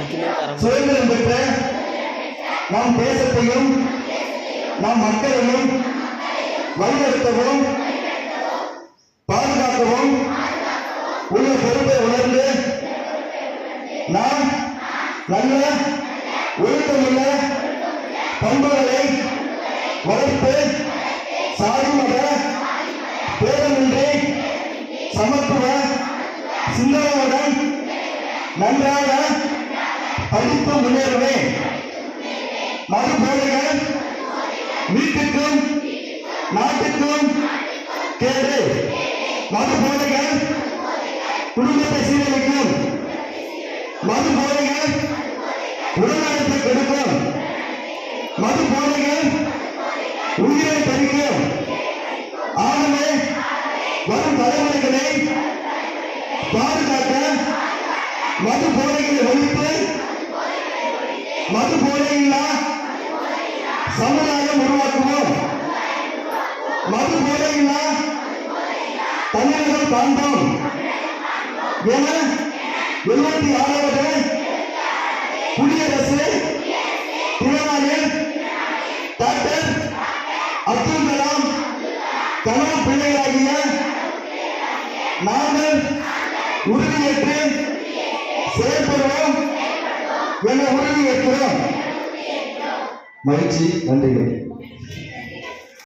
சுதந்திரம் பெற்ற நம் தேசத்தையும் நம் மக்களையும் வழிநடத்தவும் பாதுகாக்கவும் உள்ள பொறுப்பை உணர்ந்து நாம் நல்ல ஒழுக்கமுள்ள பண்புகளை வளர்த்து சாதி மத பேதமின்றி சமத்துவ சிந்தனையுடன் நன்றாக படித்து முன்னேறவே மதுபோதைகள் வீட்டுக்கும் நாட்டுக்கும் கேடு. மதுபோதைகள் குடும்பத்தை சீரழிக்கும். மதுபோதைகள் உடல்நலத்தை கெடுக்கும். மதுபோதைகள் உயிரை பறிக்கும் ஆகவே வரும் தலைமுறைகளை பாதுகாக்க மது போதைகளை ஒழித்து சமுதாயம் உருவாக்குவோம். மது போதையில்லா தமிழகம் காண்போம். என இருபத்தி ஆறாவது குடியரசு திருநாளில் டாக்டர் அப்துல் கலாம் கலாம் பிள்ளைகளாகிய நாங்கள் உறுதியேற்று செயல்படுவோம் என உறுதியேற்கிறோம். மகிழ்ச்சி நன்றிகள்.